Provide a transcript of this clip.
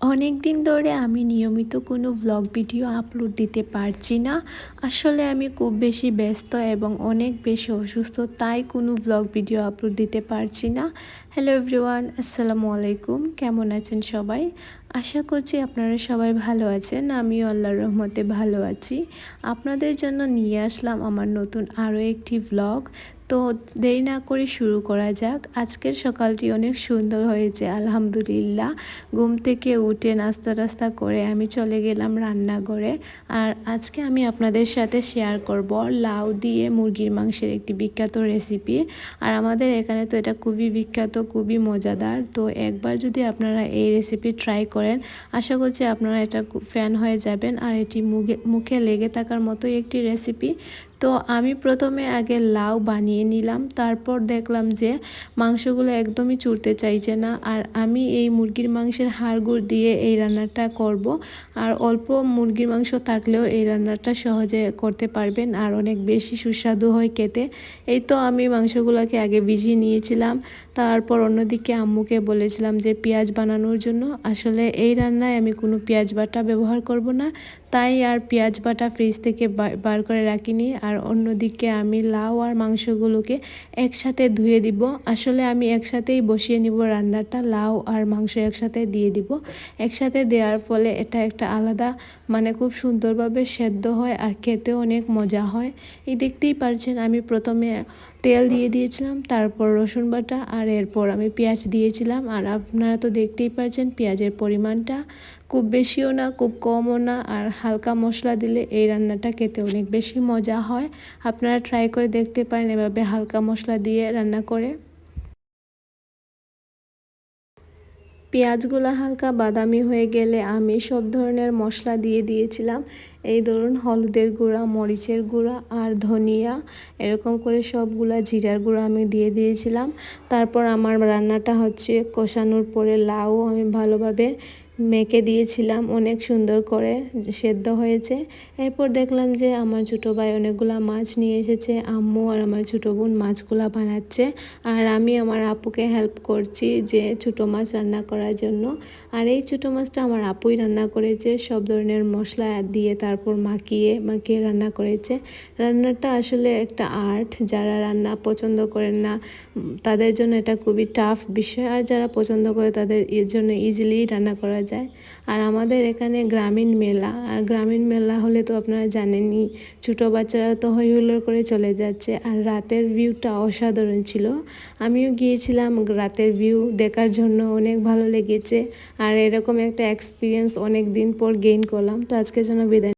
অনেক দিন ধরে আমি নিয়মিত কোনো ভ্লগ ভিডিও আপলোড দিতে পারছি না। আসলে আমি খুব বেশি ব্যস্ত এবং অনেক বেশি অসুস্থ, তাই কোনো ভ্লগ ভিডিও আপলোড দিতে পারছি না। হ্যালো এভরিওয়ান আসসালামু আলাইকুম। কেমন আছেন সবাই? আশা করছি আপনারা সবাই ভালো আছেন, আমিও আল্লাহর রহমতে ভালো আছি। আপনাদের জন্য নিয়ে আসলাম আমার নতুন আরও একটি ভ্লগ তো দেরি না করে শুরু করা যাক। আজকের সকালটি অনেক সুন্দর হয়েছে, আলহামদুলিল্লাহ। ঘুম থেকে উঠে নাস্তা টাস্তা করে আমি চলে গেলাম রান্নাঘরে। আর আজকে আমি আপনাদের সাথে শেয়ার করব লাউ দিয়ে মুরগির মাংসের একটি বিখ্যাত রেসিপি আর আমাদের এখানে তো এটা খুবই বিখ্যাত, খুবই মজাদার। তো একবার যদি আপনারা এই রেসিপি ট্রাই করেন, আশা করছি আপনারা এটা ফ্যান হয়ে যাবেন। আর এটি মুখে মুখে লেগে থাকার মতোই একটি রেসিপি তো আমি প্রথমে আগে লাউ বানিয়ে নিলাম, তারপর দেখলাম যে মাংসগুলো একদমই চুরতে চাইছে না। আর আমি এই মুরগির মাংসের হাড়গুড় দিয়ে এই রান্নাটা করব। আর অল্প মুরগির মাংস থাকলেও এই রান্নাটা সহজে করতে পারবেন আর অনেক বেশি সুস্বাদু হয় খেতে। এই তো আমি মাংসগুলোকে আগে ভিজিয়ে নিয়েছিলাম, তারপর অন্যদিকে আম্মুকে বলেছিলাম যে পেঁয়াজ বানানোর জন্য। আসলে এই রান্নায় আমি কোনো পেঁয়াজ বাটা ব্যবহার করব না, তাই আর পেঁয়াজ বাটা ফ্রিজ থেকে বার করে রাখিনি। আর অন্যদিকে আমি লাউ আর মাংসগুলোকে একসাথে ধুয়ে দিব। আসলে আমি একসাথেই বসিয়ে নিব রান্নাটা, লাউ আর মাংস একসাথে দিয়ে দিব। একসাথে দেওয়ার ফলে এটা একটা আলাদা মানে খুব সুন্দরভাবে সেদ্ধ হয় আর খেতেও অনেক মজা হয়। এই দেখতেই পারছেন, আমি প্রথমে তেল দিয়ে দিয়েছিলাম, তারপর রসুন বাটা আর এরপর আমি পেঁয়াজ দিয়েছিলাম। আর আপনারা তো দেখতেই পারছেন পেঁয়াজের পরিমাণটা। খুব বেশিও না, খুব কমও না। আর হালকা মশলা দিলে এই রান্নাটা খেতে অনেক বেশি মজা হয়। আপনারা ট্রাই করে দেখতে পারেন এভাবে হালকা মশলা দিয়ে রান্না করে। পেঁয়াজগুলো হালকা বাদামি হয়ে গেলে আমি সব ধরনের মশলা দিয়ে দিয়েছিলাম। এই ধরুন হলুদের গুঁড়া, মরিচের গুঁড়া আর ধনিয়া, এরকম করে সবগুলা জিরার গুঁড়া আমি দিয়ে দিয়েছিলাম। তারপর আমার রান্নাটা হচ্ছে কষানোর পরে লাউ আমি ভালোভাবে মেখে দিয়েছিলাম অনেক সুন্দর করে, সেদ্ধ হয়েছে। এরপর দেখলাম যে আমার ছোটো ভাই অনেকগুলো মাছ নিয়ে এসেছে, আম্মু আর আমার ছোটো বোন মাছগুলো বানাচ্ছে। আর আমি আমার আপুকে হেল্প করছি যে ছোটো মাছ রান্না করার জন্য। আর এই ছোটো মাছটা আমার আপুই রান্না করেছে, সব ধরনের মশলা দিয়ে তারপর মাখিয়ে মাখিয়ে রান্না করেছে। রান্নাটা আসলে একটা আর্ট যারা রান্না পছন্দ করেন না, তাদের জন্য এটা খুবই টাফ বিষয়। আর যারা পছন্দ করে তাদের এর জন্য ইজিলি রান্না করা যায়। আর আমাদের এখানে গ্রামীণ মেলা, আর গ্রামীণ মেলা হলে তো আপনারা জানেনই, ছোটো বাচ্চারা তো হই হুল্লোড় করে চলে যাচ্ছে। আর রাতের ভিউটা অসাধারণ ছিল। আমিও গিয়েছিলাম, রাতের ভিউ দেখার জন্য অনেক ভালো লেগেছে। আর এরকম একটা এক্সপিরিয়েন্স অনেক দিন পর গেইন করলাম। তো আজকে জন্য বিদায়